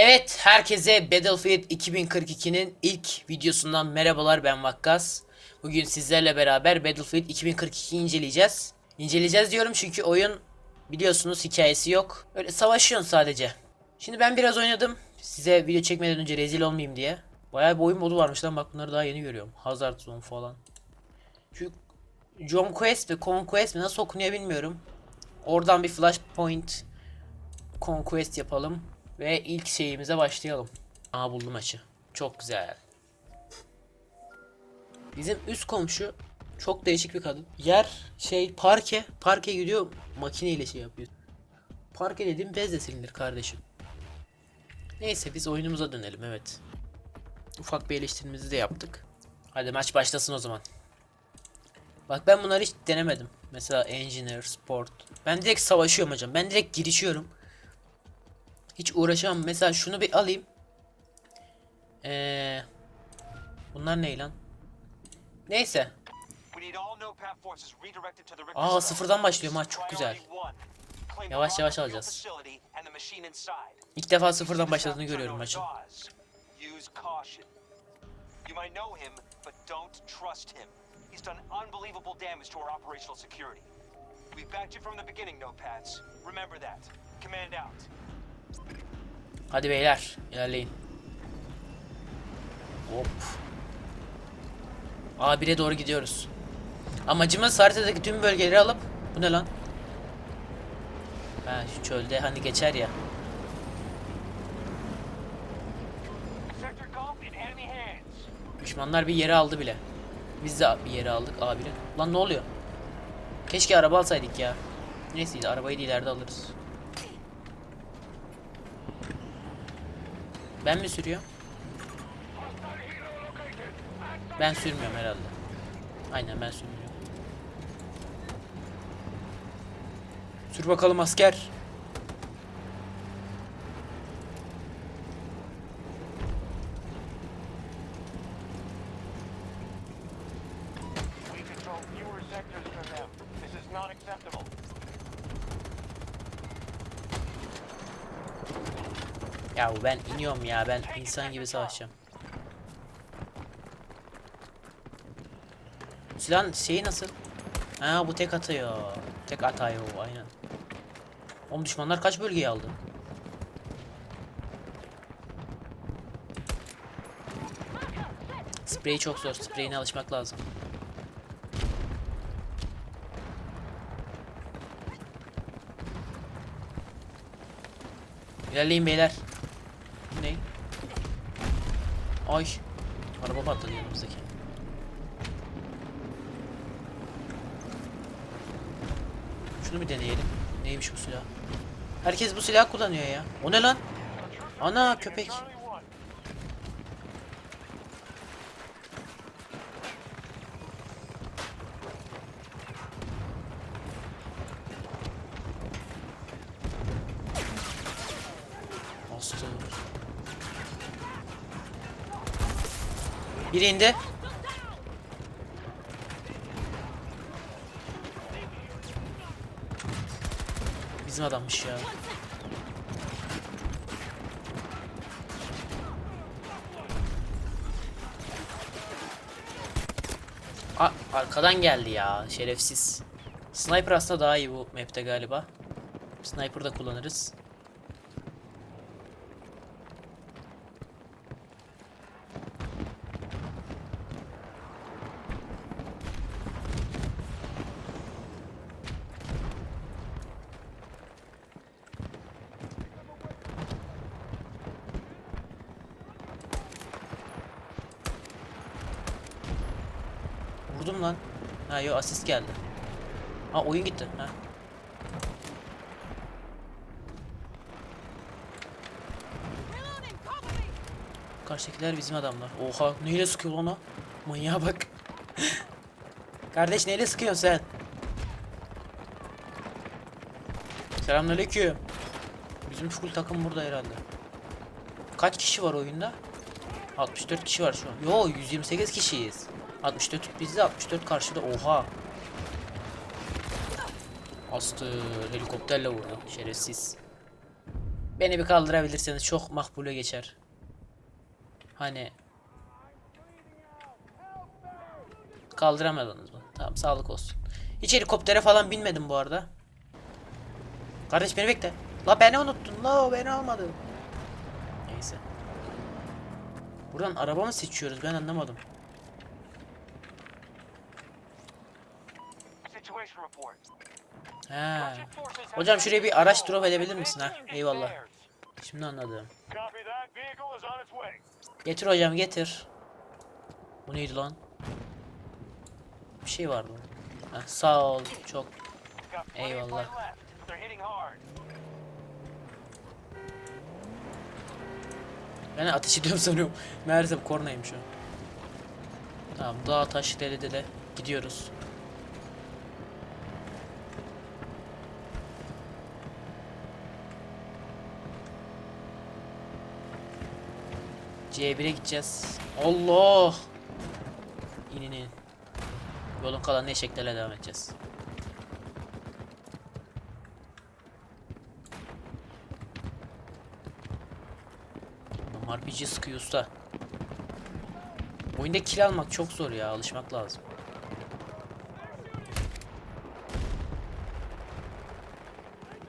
Evet, herkese Battlefield 2042'nin ilk videosundan merhabalar ben Vakkas. Bugün sizlerle beraber Battlefield 2042 inceleyeceğiz. İnceleyeceğiz diyorum çünkü oyun biliyorsunuz hikayesi yok. Öyle savaşıyorsun sadece. Şimdi ben biraz oynadım. Size video çekmeden önce rezil olmayayım diye. Bayağı bir oyun modu varmış lan bak bunları daha yeni görüyorum. Hazard Zone falan. Şu John Quest mi Conquest mi nasıl okunuyor bilmiyorum. Oradan bir flashpoint Conquest yapalım. Ve ilk şeyimize başlayalım. Aa buldum maçı. Çok güzel. Bizim üst komşu çok değişik bir kadın. Yer şey parke. Parke gidiyor makineyle şey yapıyor. Parke dediğim bezle silinir kardeşim. Neyse biz oyunumuza dönelim evet. Ufak bir eleştirimizi de yaptık. Hadi maç başlasın o zaman. Bak ben bunları hiç denemedim. Mesela Engineer, Sport. Ben direkt savaşıyorum hocam. Ben direkt girişiyorum. Hiç uğraşamam. Mesela şunu bir alayım. Ee, bunlar ne lan? Neyse. Aa sıfırdan başlıyor maç çok güzel. Yavaş yavaş alacağız. İlk defa sıfırdan başladığını görüyorum maçın. He's done unbelievable damage to our operational security. We've backed you from the beginning, Notepads. Remember that. Command out. Hadi beyler ilerleyin. Hop. A1'e doğru gidiyoruz. Amacımız haritadaki tüm bölgeleri alıp bu ne lan? Ha şu çölde hani geçer ya. Düşmanlar bir yere aldı bile. Biz de bir yere aldık A1'e. Lan ne oluyor? Keşke araba alsaydık ya. Neyse arabayı da ileride alırız. Ben mi sürüyorum? Ben sürmüyorum herhalde. Aynen ben sürmüyorum. Sür bakalım asker. Ben iniyorum ya ben insan gibi savaşacağım. Silahın şeyi nasıl? Ha bu tek atıyor. Tek atıyor aynen. Oğlum düşmanlar kaç bölgeyi aldı? Sprey çok zor. Spreyine alışmak lazım. İlerleyin beyler. Ay. Araba patladı yanımızdaki. Şunu bir deneyelim. Neymiş bu silah? Herkes bu silah kullanıyor ya. O ne lan? Ana köpek. Biri indi. Bizim adammış ya. A arkadan geldi ya şerefsiz. Sniper aslında daha iyi bu map'te galiba. Sniper da kullanırız. Vurdum lan. Ha yo asist geldi. Ha oyun gitti. Ha. Karşıdakiler bizim adamlar. Oha neyle sıkıyor lan o? Manyağa bak. Kardeş neyle sıkıyorsun sen? Selamünaleyküm. Bizim full takım burada herhalde. Kaç kişi var oyunda? 64 kişi var şu an. Yo 128 kişiyiz. 64 bizde 64 karşıda. Oha. Astı helikopterle vurdu. Şerefsiz. Beni bir kaldırabilirseniz çok makbule geçer. Hani kaldıramadınız mı? Tamam sağlık olsun. Hiç helikoptere falan binmedim bu arada. Kardeş beni bekle. La beni unuttun la beni almadın. Neyse. Buradan araba mı seçiyoruz ben anlamadım. He. Hocam şuraya bir araç drop edebilir misin ha? Eyvallah. Şimdi anladım. Getir hocam getir. Bu neydi lan? Bir şey var vardı. Heh, sağ ol çok. Eyvallah. Ben ateş ediyorum sanıyorum. Meğersem kornayım şu. Tamam daha taş deli deli gidiyoruz. C1'e gideceğiz. Allah! İnin inin. Yolun kalan eşeklerle devam edeceğiz. RPG sıkıyor usta. Oyunda kill almak çok zor ya alışmak lazım.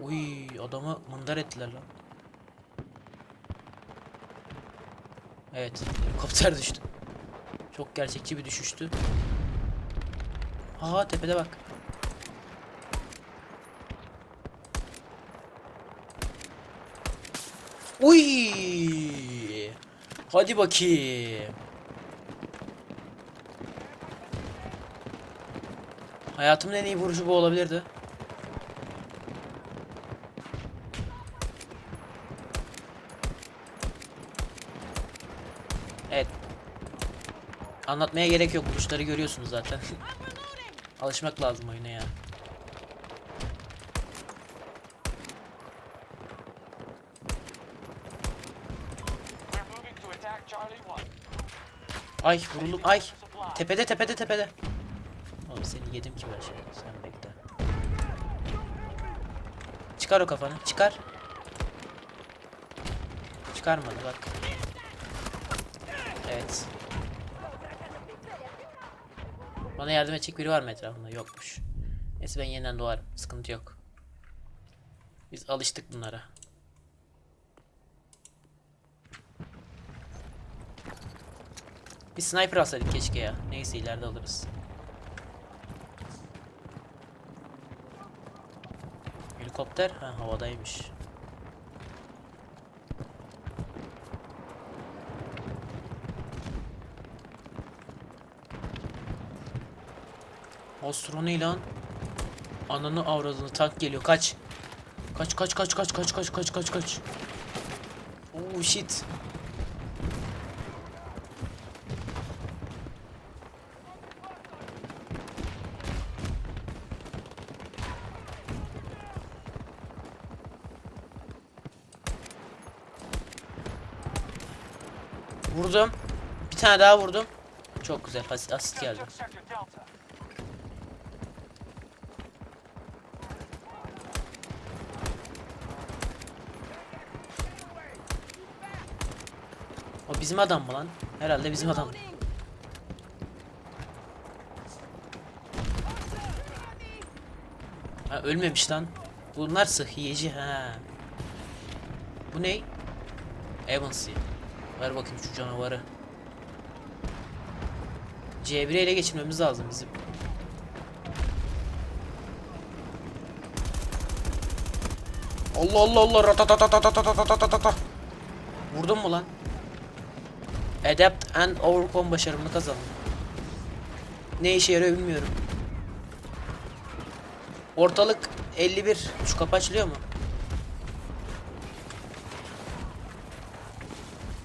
Uy adamı mındar ettiler lan. Evet helikopter düştü. Çok gerçekçi bir düşüştü. Aha tepede bak. Uy! Hadi bakayım. Hayatımın en iyi vuruşu bu olabilirdi. Evet. Anlatmaya gerek yok. Vuruşları görüyorsunuz zaten. Alışmak lazım oyuna ya. We're moving to attack Charlie 1. Ay vuruldum. Ay. Tepede tepede tepede. Oğlum seni yedim ki ben şimdi. Sen bekle. Çıkar o kafanı. Çıkar. Çıkarmadı bak. Evet. Bana yardım edecek biri var mı etrafında? Yokmuş. Neyse ben yeniden doğarım. Sıkıntı yok. Biz alıştık bunlara. Bir sniper alsaydık keşke ya. Neyse ileride alırız. Helikopter ha havadaymış. Ostro ne lan? Ananı avradını tank geliyor kaç. Kaç kaç kaç kaç kaç kaç kaç kaç kaç. Oh shit. Vurdum. Bir tane daha vurdum. Çok güzel. Asit, asit geldi. O bizim adam mı lan? Herhalde bizim adam. Ha ölmemiş lan. Bunlar sıhhiyeci ha. Bu ne? Evansy. Ver bakayım şu canavarı. C1'e ele geçirmemiz lazım bizim. Allah Allah Allah ratatatatatatatatatatata. Vurdun mu lan? Adapt and Overcome başarımını kazandım. Ne işe yarıyor bilmiyorum. Ortalık 51. Şu kapı açılıyor mu?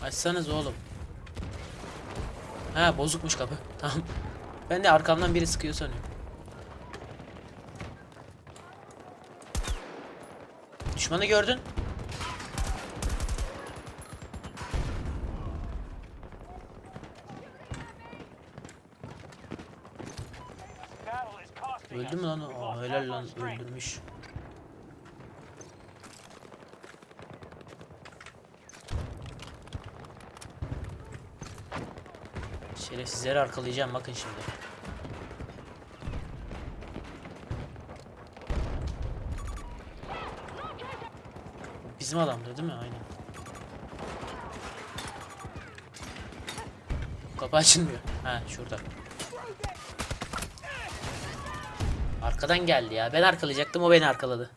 Açsanız oğlum. Ha bozukmuş kapı. Tamam. Ben de arkamdan biri sıkıyor sanıyorum. Düşmanı gördün. Helal lan öldürmüş. Şerefsizleri arkalayacağım bakın şimdi. Bizim adamdı değil mi? Aynen. Kapı açılmıyor. Ha şurada. Arkadan geldi ya. Ben arkalayacaktım o beni arkaladı.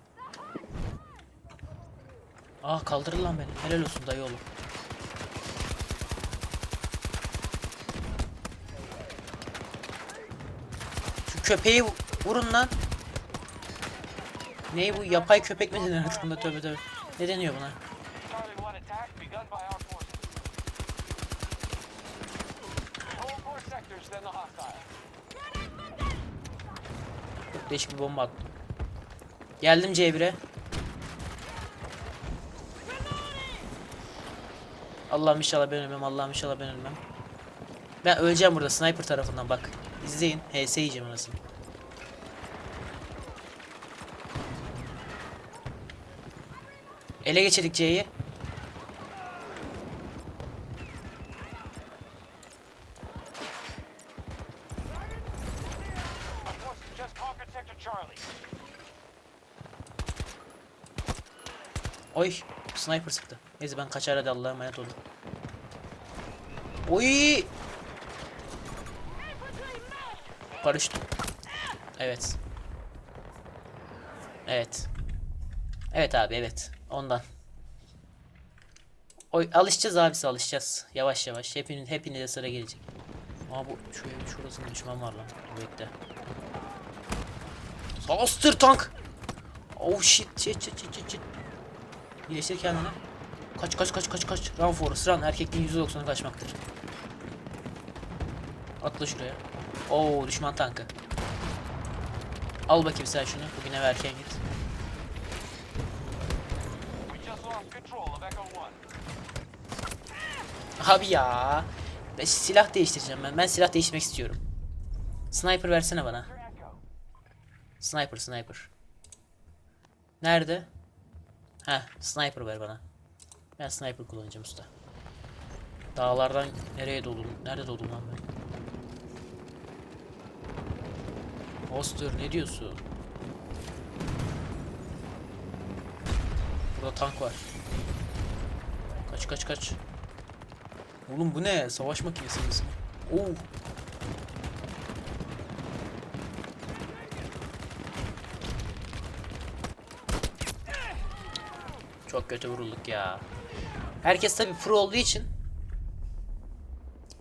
Aa kaldırın lan beni. Helal olsun dayı oğlum. Şu köpeği vu- vurun lan. Ne bu yapay köpek mi denir bunda tövbe tövbe. Ne deniyor buna? Charlie 1 attack begun by our forces. Hold more sectors the hostile. Değişik bir bomba attım. Geldim C1'e. Allah'ım inşallah ben ölmem. Allah'ım inşallah ben ölmem. Ben öleceğim burada sniper tarafından bak. İzleyin. HS yiyeceğim anasını. Ele geçirdik C'yi. Oy sniper sıktı. Neyse ben kaçar hadi Allah'a emanet olun. Oy! Paraşüt. Evet. Evet. Evet abi evet. Ondan. Oy alışacağız abisi alışacağız. Yavaş yavaş. Hepinin hepinize sıra gelecek. Aa bu şu şurasında düşman var lan. Bekle. Sastır tank. Oh shit shit shit shit shit. Shit. İyileştir kendini. Kaç kaç kaç kaç kaç. Run Forrest run. Erkekliğin %90'ı kaçmaktır. Atla şuraya. Oo düşman tankı. Al bakayım sen şunu. Bugün eve erken git. We just lost control of Echo 1. Abi ya. Ben silah değiştireceğim ben. Ben silah değiştirmek istiyorum. Sniper versene bana. Sniper sniper. Nerede? Heh sniper ver bana. Ben sniper kullanacağım usta. Dağlardan nereye doğdum? Nerede doğdum lan ben? Oster ne diyorsun? Burada tank var. Kaç kaç kaç. Oğlum bu ne? Savaş makinesi misin? Oo. Çok kötü vurulduk ya. Herkes tabi pro olduğu için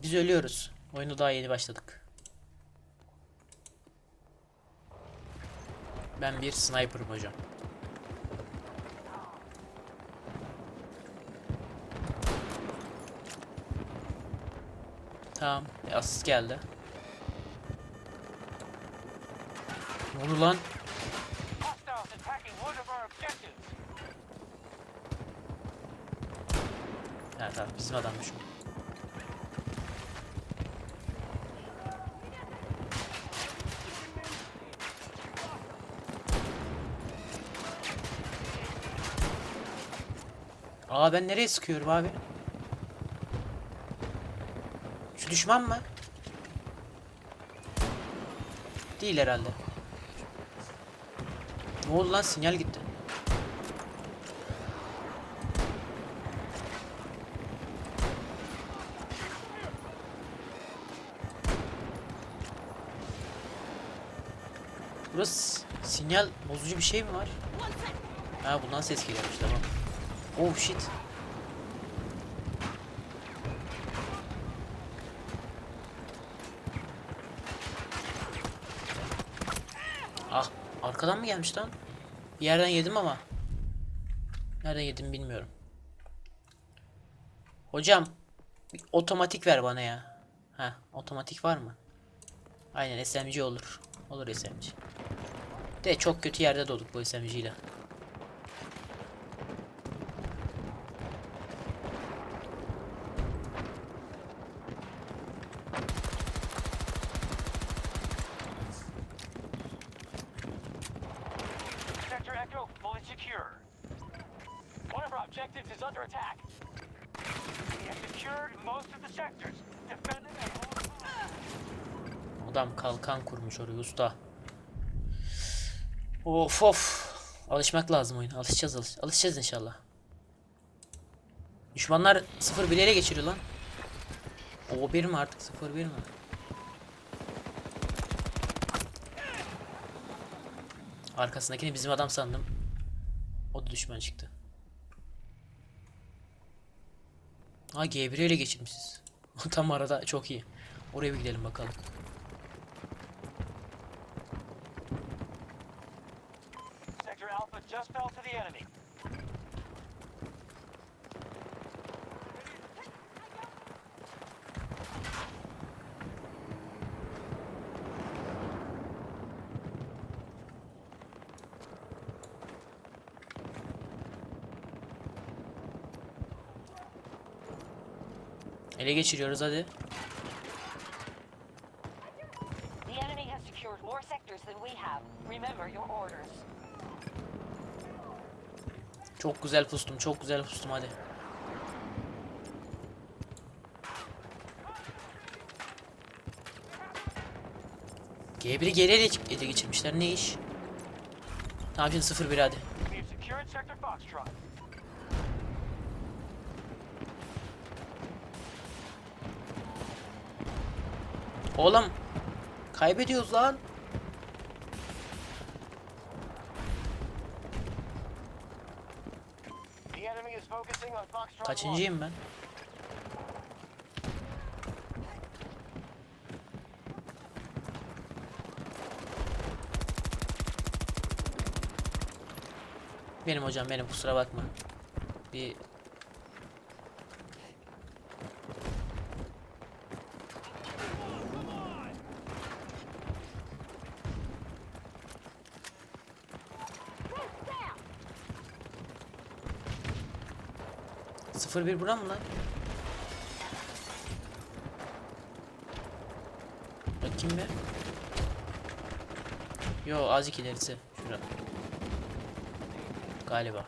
biz ölüyoruz. Oyunu daha yeni başladık. Ben bir sniper'ım hocam. Tamam. bir Asist geldi. Ne oldu lan? Ha tamam bizim adammış o. Aa ben nereye sıkıyorum abi? Şu düşman mı? Değil herhalde. Ne oldu lan sinyal gitti. Burası sinyal bozucu bir şey mi var? Ha bundan ses geliyormuş tamam. Oh shit. Ah arkadan mı gelmiş lan? Bir yerden yedim ama. Nereden yedim bilmiyorum. Hocam otomatik ver bana ya. Ha otomatik var mı? Aynen SMG olur. Olur SMG. De çok kötü yerde doğduk bu SMG ile. Adam kalkan kurmuş oraya usta. Of of. Alışmak lazım oyuna. Alışacağız alış alışacağız inşallah. Düşmanlar 0 1 ele geçiriyor lan. O 1 mi artık 0 1 mi? Arkasındakini bizim adam sandım. O da düşman çıktı. Ha G1 ele geçirmişiz. Tam arada çok iyi. Oraya bir gidelim bakalım. Just fell to the enemy. Ele geçiriyoruz hadi. The enemy has secured more sectors than we have. Remember your orders. Çok güzel pustum, çok güzel pustum hadi. G1'i geri ele, ele geçirmişler ne iş? Tamam şimdi 0-1 hadi. Oğlum kaybediyoruz lan. The enemy is focusing on Foxtrot. one. Kaçıncıyım ben? Benim hocam benim kusura bakma. Bir Sıfır bir bura mı lan? Bakayım bir. Yo azıcık ilerisi. Şura. Galiba.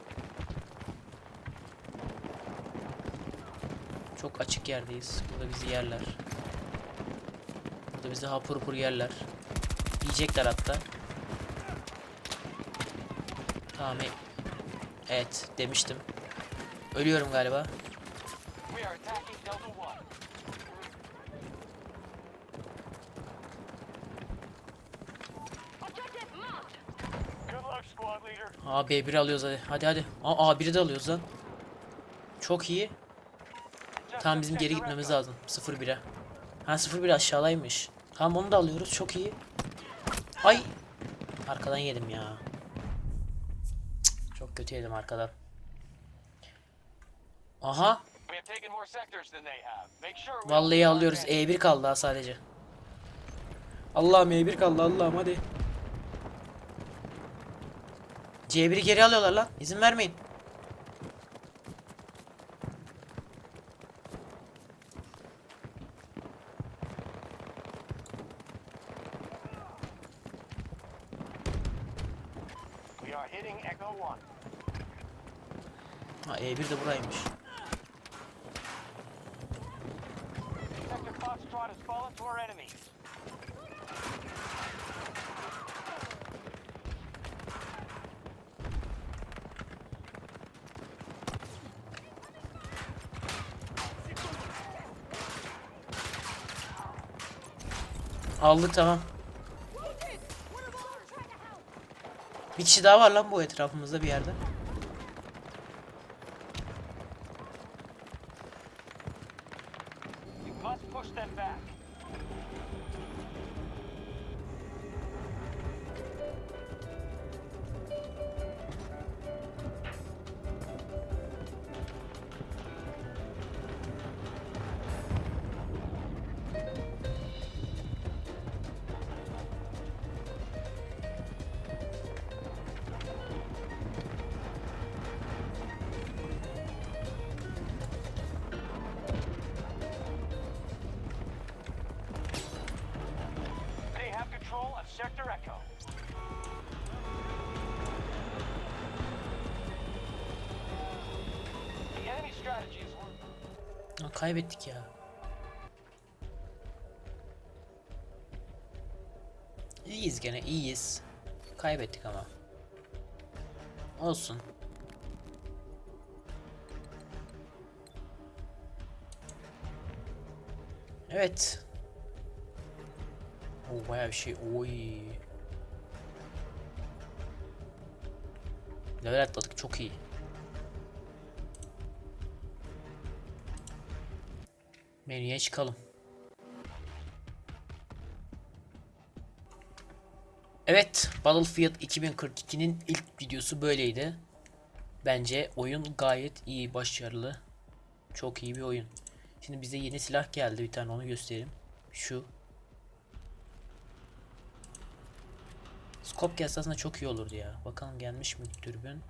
Çok açık yerdeyiz. Burada bizi yerler. Burada bizi hapur hapur yerler. Yiyecekler hatta. Tamam. e- Evet demiştim. Ölüyorum galiba. Aa B1 alıyoruz hadi. Hadi hadi. Aa A1'i de alıyoruz lan. Çok iyi. Tamam bizim geri gitmemiz lazım. 0-1'e. Ha 0-1 aşağıdaymış. Tamam onu da alıyoruz. Çok iyi. Ay. Arkadan yedim ya. Cık, Çok kötü yedim arkadan. We Vallahi alıyoruz. advantage. E1 kaldı daha sadece. Allah'ım E1 kaldı Allah'ım hadi. C1'i geri alıyorlar lan. İzin vermeyin. Ha E1 de buraymış. Sector Foxtrot has fallen to our enemies. Aldık tamam. Bir kişi daha var lan bu etrafımızda bir yerde. Sector Echo. Ha, kaybettik ya. İyiyiz gene iyiyiz. Kaybettik ama. Olsun. Evet. O bayağı bir şey. Oy. Level atladık çok iyi. Menüye çıkalım. Evet, Battlefield 2042'nin ilk videosu böyleydi. Bence oyun gayet iyi, başarılı. Çok iyi bir oyun. Şimdi bize yeni silah geldi bir tane onu göstereyim. Şu. Scope gelse aslında çok iyi olurdu ya. Bakalım gelmiş mi dürbün.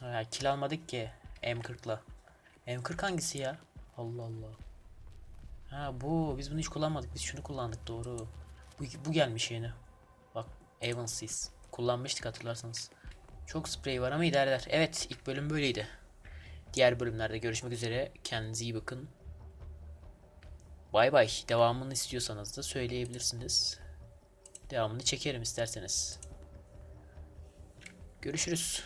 Ha, kill almadık ki M40'la. M40 hangisi ya? Allah Allah. Ha bu. Biz bunu hiç kullanmadık. Biz şunu kullandık doğru. Bu, bu gelmiş yeni. Bak Evansiz. Kullanmıştık hatırlarsanız. Çok sprey var ama idare eder. Evet ilk bölüm böyleydi. Diğer bölümlerde görüşmek üzere. Kendinize iyi bakın. Bay bay. Devamını istiyorsanız da söyleyebilirsiniz. Devamını çekerim isterseniz. Görüşürüz.